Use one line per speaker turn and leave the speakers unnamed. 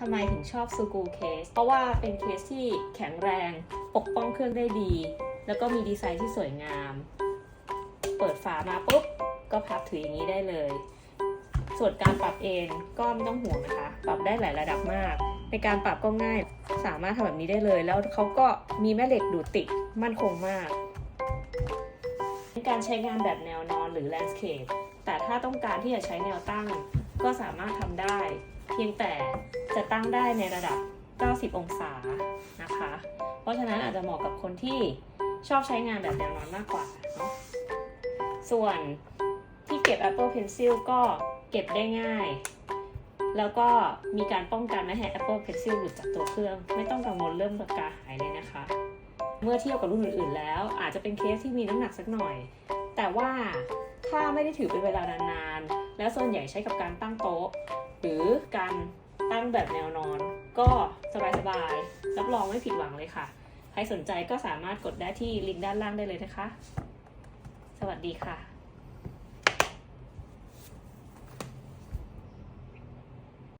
ทำไมถึงชอบซูกูเคส เพราะว่าเป็นเคสที่แข็งแรง ปกป้องเครื่องได้ดี แล้วก็มีดีไซน์ที่สวยงาม เปิดฝามาปุ๊บ ก็พับถืออย่างนี้ได้เลย ส่วนการปรับเอนก็ไม่ต้องห่วงนะคะ ปรับได้หลายระดับมาก ในการปรับก็ง่าย สามารถทำแบบนี้ได้เลย แล้วเขาก็มีแม่เหล็กดูดติดมั่นคงมากในการใช้งานแบบแนวนอนหรือ landscape แต่ถ้าต้องการที่จะใช้แนวตั้งก็สามารถทำได้ เพียงแต่ จะตั้งได้ในระดับ 90 องศานะคะ เพราะฉะนั้นอาจจะเหมาะกับคนที่ชอบใช้งานแบบแนวนอนมากกว่าเนาะส่วนที่เก็บ Apple Pencil ก็เก็บได้ง่าย แล้วก็มีการป้องกันไม่ให้ Apple Pencil หลุดจากตัวเครื่อง ไม่ต้องกังวลเรื่องปากกาหายเลยนะคะ เมื่อเทียบกับรุ่นอื่น ๆ แล้ว อาจจะเป็นเคสที่มีน้ำหนักสักหน่อย แต่ว่าถ้าไม่ได้ถือเป็นเวลานานๆ แล้วส่วนใหญ่ใช้กับการตั้งโต๊ะ หรือการ แบบแนวนอน ก็สบายๆรับรองไม่ผิดหวังเลยค่ะ ใครสนใจก็สามารถกดได้ที่ลิงก์ด้านล่างได้เลยนะคะ สวัสดีค่ะ